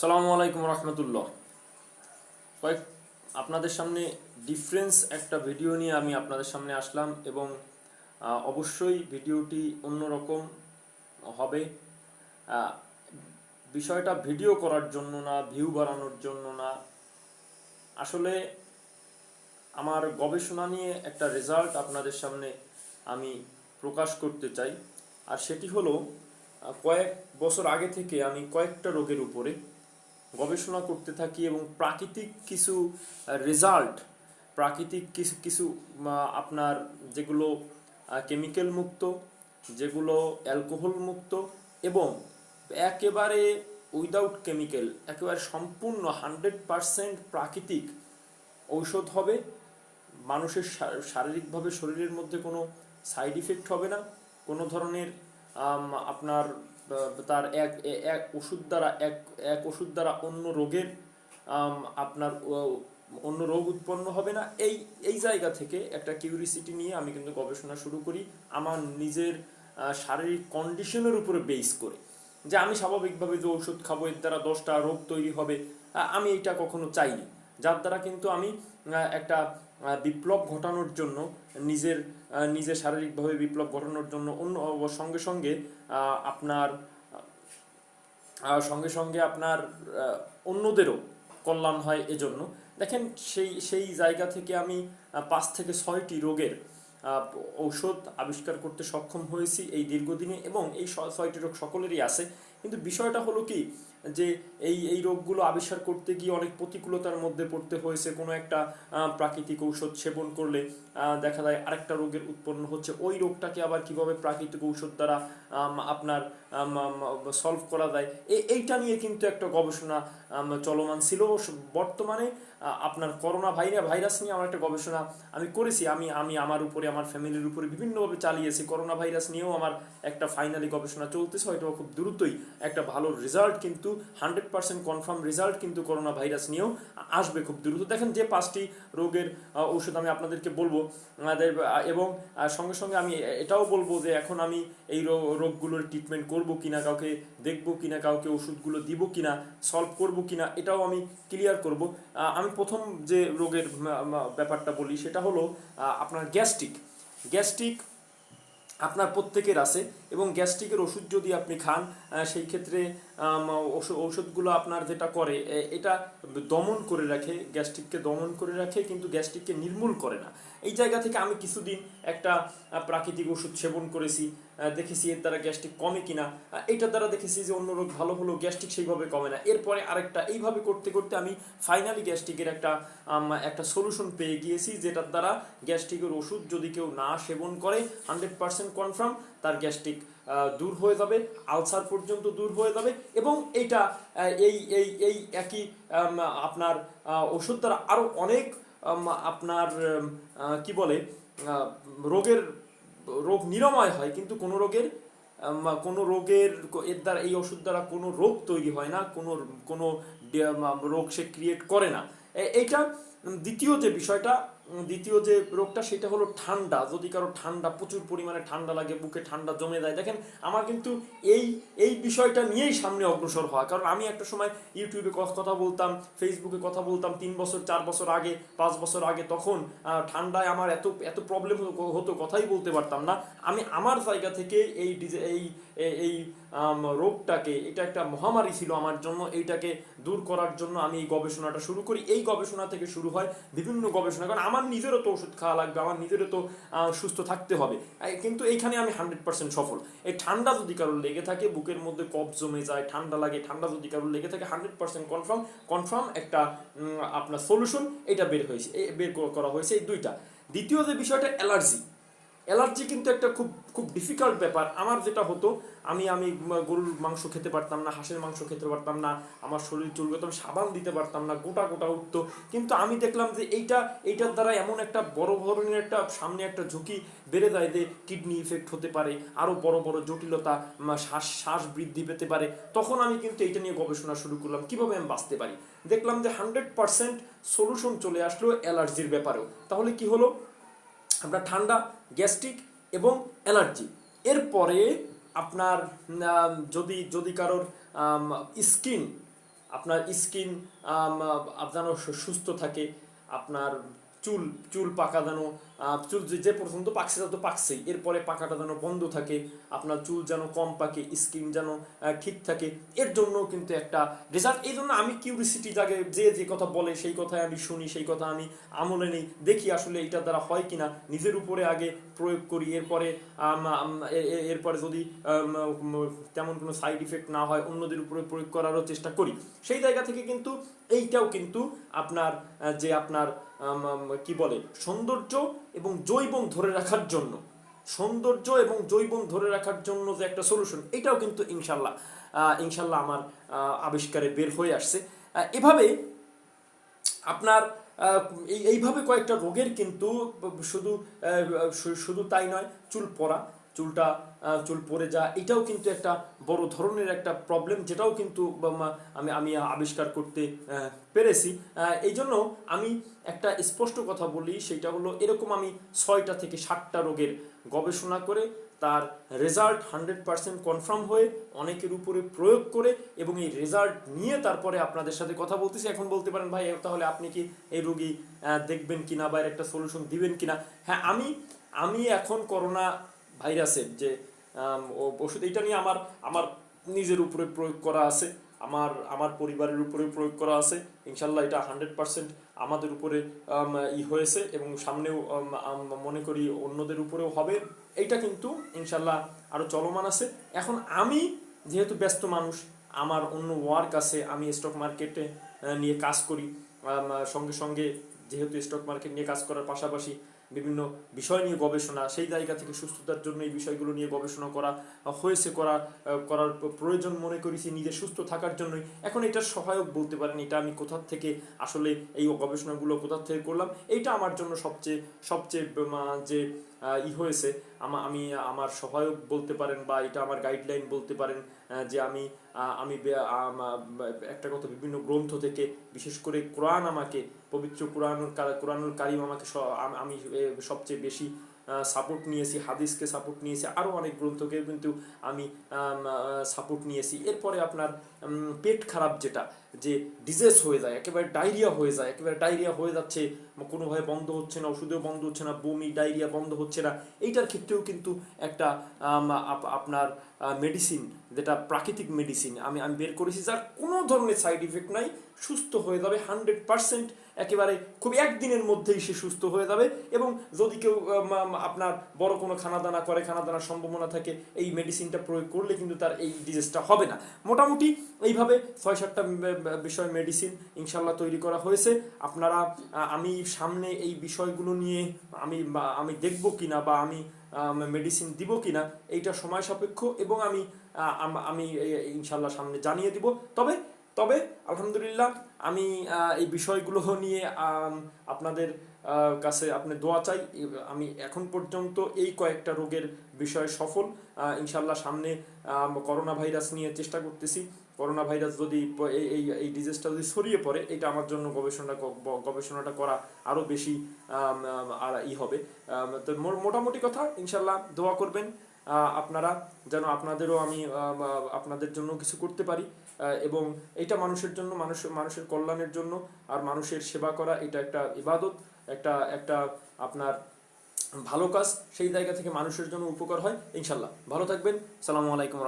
সালামু আলাইকুম রহমতুল্লাহ। কয়েক, আপনাদের সামনে ডিফারেন্স একটা ভিডিও নিয়ে আমি আপনাদের সামনে আসলাম এবং অবশ্যই ভিডিওটি অন্যরকম হবে। বিষয়টা ভিডিও করার জন্য না ভিউ বাড়ানোর জন্য না। আসলে আমার গবেষণা নিয়ে একটা রেজাল্ট আপনাদের সামনে আমি প্রকাশ করতে চাই। আর সেটি হলো কয়েক বছর আগে থেকে আমি কয়েকটা রোগের উপরে গবেষণা করতে থাকি এবং প্রাকৃতিক কিছু রেজাল্ট প্রাকৃতিক কিছু কিছু আপনার যেগুলো কেমিক্যাল মুক্ত, যেগুলো অ্যালকোহল মুক্ত এবং একেবারে উইদাউট কেমিক্যাল একেবারে সম্পূর্ণ হান্ড্রেড পারসেন্ট প্রাকৃতিক ঔষধ হবে। মানুষের শারীরিকভাবে শরীরের মধ্যে কোনো সাইড ইফেক্ট হবে না। কোনো ধরনের আপনার তার এক এক ওষুধ দ্বারা, এক এক ওষুধ দ্বারা অন্য রোগের আপনার অন্য রোগ উৎপন্ন হবে না। এই এই জায়গা থেকে একটা কিউরিসিটি নিয়ে আমি কিন্তু গবেষণা শুরু করি, আমার নিজের শারীরিক কন্ডিশনের উপরে বেস করে। যে আমি স্বাভাবিকভাবে যে ওষুধ খাব, এর দ্বারা দশটা রোগ তৈরি হবে আমি এটা কখনো চাইনি। যার দ্বারা কিন্তু আমি একটা বিপ্লব ঘটানোর জন্য, নিজের নিজের শারীরিকভাবে বিপ্লব ঘটানোর জন্য অন্য সঙ্গে সঙ্গে আপনার সঙ্গে সঙ্গে আপনার অন্যদেরও কল্যাণ হয় এজন্য। দেখেন সেই সেই জায়গা থেকে আমি পাঁচ থেকে ছয়টি রোগের ঔষধ আবিষ্কার করতে সক্ষম হয়েছি এই দীর্ঘদিনে এবং এই ছয়টি রোগ সকলেরই আছে। কিন্তু বিষয়টা হলো কি, যে এই এই রোগগুলো আবিষ্কার করতে গিয়ে অনেক প্রতিকূলতার মধ্যে পড়তে হয়েছে। কোনো একটা প্রাকৃতিক ঔষধ সেবন করলে দেখা যায় আরেকটা রোগের উৎপন্ন হচ্ছে। ওই রোগটাকে আবার কীভাবে প্রাকৃতিক ঔষধ দ্বারা আপনার সলভ করা যায় এইটা নিয়ে কিন্তু একটা গবেষণা চলমান ছিল। বর্তমানে আপনার করোনা ভাইরা, ভাইরাস নিয়ে আমার একটা গবেষণা আমি করেছি। আমি আমি আমার উপরে, আমার ফ্যামিলির উপরে বিভিন্নভাবে চালিয়েছি। করোনা ভাইরাস নিয়েও আমার একটা ফাইনালি গবেষণা চলতেছে হয়তো খুব দ্রুতই। একটা ভালো রেজাল্ট কিন্তু হান্ড্রেড পার্সেন্ট কনফার্ম রেজাল্ট কিন্তু করোনা ভাইরাস নিয়েও আসবে খুব দ্রুত। দেখেন যে পাঁচটি রোগের ঔষধ আমি আপনাদেরকে বলব এবং সঙ্গে সঙ্গে আমি এটাও বলব যে এখন আমি এই রোগগুলোর ট্রিটমেন্ট করব কিনা, কাউকে দেখব কিনা, কাউকে ওষুধগুলো দিব কিনা সলভ করব কিনা, এটাও আমি ক্লিয়ার করব। আমি প্রথম যে রোগের ব্যাপারটা বলি সেটা হলো আপনার গ্যাস্ট্রিক গ্যাস্ট্রিক আপনার প্রত্যেকের আছে এবং গ্যাস্ট্রিকের ওষুধ যদি আপনি খান সেই ক্ষেত্রে ঔষধগুলো আপনার যেটা করে এটা দমন করে রাখে, গ্যাস্ট্রিককে দমন করে রাখে, কিন্তু গ্যাস্ট্রিককে নির্মূল করে না। এই জায়গা থেকে আমি কিছুদিন একটা প্রাকৃতিক ওষুধ সেবন করেছি দেখেছি এর দ্বারা গ্যাস্ট্রিক কমে কিনা। এইটার দ্বারা দেখেছি যে অন্য রোগ ভালো হলো গ্যাস্ট্রিক সেইভাবে কমে না। এরপরে আরেকটা, এইভাবে করতে করতে আমি ফাইনালি গ্যাস্ট্রিকের একটা একটা সলিউশন পেয়ে গিয়েছি, যেটার দ্বারা গ্যাস্ট্রিকের ওষুধ যদি কেউ না সেবন করে হান্ড্রেড পার্সেন্ট কনফার্ম তার গ্যাস্ট্রিক দূর হয়ে যাবে, আলসার পর্যন্ত দূর হয়ে যাবে এবং এইটা এই এই এই একই আপনার ওষুধ দ্বারা আরও অনেক আপনার কি বলে রোগের, রোগ নিরাময় হয় কিন্তু কোনো রোগের কোনো রোগের, এর দ্বারা, এই ওষুধ দ্বারা কোনো রোগ তৈরি হয় না, কোনো কোনো রোগ সে ক্রিয়েট করে না। এইটা দ্বিতীয় যে বিষয়টা দ্বিতীয় যে রোগটা, সেটা হলো ঠান্ডা। যদি কারও ঠান্ডা, প্রচুর পরিমাণে ঠান্ডা লাগে, বুকে ঠান্ডা জমে যায়, দেখেন আমার কিন্তু এই এই বিষয়টা নিয়েই সামনে অগ্রসর হওয়া। কারণ আমি একটা সময় ইউটিউবে কথা বলতাম ফেসবুকে কথা বলতাম, তিন বছর, চার বছর আগে, পাঁচ বছর আগে তখন ঠান্ডায় আমার এত এত প্রবলেম হতো কথাই বলতে পারতাম না। আমি আমার জায়গা থেকে এই এই এই রোগটাকে, এটা একটা মহামারী ছিল আমার জন্য, এইটাকে দূর করার জন্য আমি এই গবেষণাটা শুরু করি। এই গবেষণা থেকে শুরু হয় বিভিন্ন গবেষণা। কারণ আমার নিজেরও তো ওষুধ খাওয়া লাগবে, আমার নিজেরও তো সুস্থ থাকতে হবে। কিন্তু এইখানে আমি হান্ড্রেড পার্সেন্ট সফল। এই ঠান্ডা যদি কারোর লেগে থাকে, বুকের মধ্যে কফ জমে যায়, ঠান্ডা লাগে, ঠান্ডা যদি কারোর লেগে থাকে, হান্ড্রেড পার্সেন্ট কনফার্ম কনফার্ম একটা আপনার সলিউশন এটা বের হয়েছে বের করা হয়েছে এই দুইটা। দ্বিতীয় যে বিষয়টা, অ্যালার্জি। অ্যালার্জি কিন্তু একটা খুব খুব ডিফিকাল্ট ব্যাপার। আমার যেটা হতো, আমি আমি গরুর মাংস খেতে পারতাম না, হাঁসের মাংস খেতে পারতাম না, আমার শরীর চুলগত আমি সাবান দিতে পারতাম না, গোটা গোটা উঠতো। কিন্তু আমি দেখলাম যে এইটা, এইটার দ্বারা এমন একটা বড় ধরনের একটা, সামনে একটা ঝুঁকি বেড়ে যায় যে কিডনি ইফেক্ট হতে পারে আরও বড় বড় জটিলতা শ্বাস শ্বাস বৃদ্ধি পেতে পারে। তখন আমি কিন্তু এইটা নিয়ে গবেষণা শুরু করলাম, কীভাবে আমি বাঁচতে পারি? দেখলাম যে হান্ড্রেড পার্সেন্ট সলিউশন চলে আসলো অ্যালার্জির ব্যাপারেও। তাহলে কি হলো? আপনার ঠান্ডা গ্যাস্ট্রিক এবং অ্যালার্জি। এরপরে আপনার যদি যদি কারোর স্কিন, আপনার স্কিন আপনারও সুস্থ থাকে, আপনার চুল চুল পাকা যেন চুল যে- পর্যন্ত পাকছে তা তো পাকছেই। এরপরে পাকাটা যেন বন্ধ থাকে, আপনার চুল যেন কম পাকে স্কিন যেন ঠিক থাকে। এর জন্য কিন্তু একটা রেজাল্ট এই জন্য আমি কিউরিসিটি জাগে যে যে কথা বলে, সেই কথাই আমি শুনি, সেই কথা আমি আমলে নেই। দেখি আসলে এটা দ্বারা হয় কিনা। নিজের উপরে আগে প্রয়োগ করি। এরপরে এরপরে যদি তেমন কোনো সাইড ইফেক্ট না হয়, অন্যদের উপরে প্রয়োগ করারও চেষ্টা করি। সেই জায়গা থেকে কিন্তু এইটাও কিন্তু আপনার যে আপনার কি বলে? সৌন্দর্য এবং জৈবন ধরে রাখার জন্য। সৌন্দর্য এবং জৈবন ধরে রাখার জন্য যে একটা সলিউশন এটাও কিন্তু ইনশাল্লাহ ইনশাল্লাহ আমার আবিষ্কারে বের হয়ে আসছে। এভাবে আপনার এই, এইভাবে কয়েকটা রোগের কিন্তু শুধু শুধু তাই নয়, চুল পড়া চুলটা চুল পরে যা এটাও কিন্তু একটা বড় ধরনের একটা প্রবলেম যেটাও কিন্তু আমি আমি আবিষ্কার করতে পেরেছি। এই জন্য আমি একটা স্পষ্ট কথা বলি, সেটা হলো এরকম আমি ছয়টা থেকে সাতটা রোগের গবেষণা করে, তার রেজাল্ট হান্ড্রেড পার্সেন্ট কনফার্ম হয়ে, অনেকের উপরে প্রয়োগ করে এবং এই রেজাল্ট নিয়ে তারপরে আপনাদের সাথে কথা বলতেছি। এখন বলতে পারেন, ভাই তাহলে আপনি কি এই রোগী দেখবেন কিনা বা এর একটা সলিউশন দিবেন কিনা? হ্যাঁ আমি আমি এখন করোনা ভাইরাসের যে ওষুধ, এটা নিয়ে আমার আমার নিজের উপরে প্রয়োগ করা আছে, আমার আমার পরিবারের উপরে প্রয়োগ করা আছে। ইনশাল্লাহ এটা হান্ড্রেড পার্সেন্ট আমাদের উপরে ই হয়েছে এবং সামনেও মনে করি অন্যদের উপরেও হবে। এইটা কিন্তু ইনশাল্লাহ আরও চলমান আছে। এখন আমি যেহেতু ব্যস্ত মানুষ, আমার অন্য ওয়ার্ক আছে, আমি স্টক মার্কেটে নিয়ে কাজ করি। সঙ্গে সঙ্গে যেহেতু স্টক মার্কেট নিয়ে কাজ করার পাশাপাশি বিভিন্ন বিষয় নিয়ে গবেষণা, সেই জায়গা থেকে সুস্থতার জন্য এই বিষয়গুলো নিয়ে গবেষণা করা হয়েছে করা করার প্রয়োজন মনে করেছি নিজে সুস্থ থাকার জন্যই। এখন এটা সহায়ক বলতে পারেন, এটা আমি কোথার থেকে আসলে এই গবেষণাগুলো কোথার থেকে করলাম, এইটা আমার জন্য সবচেয়ে সবচেয়ে যে ই হয়েছে। আমা- আমি, আমার সহায়ক বলতে পারেন বা এটা আমার গাইডলাইন বলতে পারেন যে আমি আমি একটা কথা বিভিন্ন গ্রন্থ থেকে, বিশেষ করে কোরআন আমাকে, পবিত্র কোরআন কোরআনুল কারিম আমাকে আমি সবচেয়ে বেশি সাপোর্ট নিয়েছি, হাদিসকে সাপোর্ট নিয়েছি আরও অনেক গ্রন্থকে কিন্তু আমি সাপোর্ট নিয়েছি। এরপরে আপনার পেট খারাপ যেটা, যে ডিজেস হয়ে যায়, একেবারে ডায়রিয়া হয়ে যায়, একেবারে ডায়রিয়া হয়ে যাচ্ছে, কোনোভাবে বন্ধ হচ্ছে না, ওষুধেও বন্ধ হচ্ছে না, বমি ডায়রিয়া বন্ধ হচ্ছে না, এইটার ক্ষেত্রেও কিন্তু একটা আপ- আপনার মেডিসিন যেটা প্রাকৃতিক মেডিসিন আমি আমি বের করেছি, যার কোনো ধরনের সাইড ইফেক্ট নাই, সুস্থ হয়ে যাবে হান্ড্রেড পার্সেন্ট একেবারে খুব একদিনের মধ্যেই সে সুস্থ হয়ে যাবে এবং যদি কেউ আপনার বড় কোনো খানাদানা করে, খানাদানার সম্ভাবনা থাকে, এই মেডিসিনটা প্রয়োগ করলে কিন্তু তার এই ডিজিজটা হবে না। মোটামুটি এইভাবে ছয় সাতটা বিষয় মেডিসিন ইনশাল্লাহ তৈরি করা হয়েছে। আপনারা আমি সামনে এই বিষয়গুলো নিয়ে আমি আমি দেখব কিনা বা আমি মেডিসিন দিব কিনা, এইটা সময় সাপেক্ষ এবং আমি আমি ইনশাল্লাহ সামনে জানিয়ে দিব। তবে তবে আলহামদুলিল্লাহ আমি এই বিষয়গুলো নিয়ে আপনাদের কাছে আপনি দোয়া চাই। আমি এখন পর্যন্ত এই কয়েকটা রোগের বিষয়ে সফল ইনশাল্লাহ সামনে করোনা ভাইরাস নিয়ে চেষ্টা করতেছি। করোনা ভাইরাস যদি এই এই ডিজিজটা যদি ছড়িয়ে পড়ে, এটা আমার জন্য গবেষণা গবেষণাটা করা আরও বেশি আর ই হবে। তো মোটামুটি কথা ইনশাল্লাহ দোয়া করবেন। আপনারা যেন আপনাদেরও আমি আপনাদের জন্য কিছু করতে পারি এবং এটা মানুষের জন্য, মানুষ, মানুষের কল্যাণের জন্য আর মানুষের সেবা করা, এটা একটা ইবাদত, একটা একটা আপনার ভালো কাজ, সেই জায়গা থেকে মানুষের জন্য উপকার হয়, ইনশাল্লাহ। ভালো থাকবেন, সালামু আলাইকুম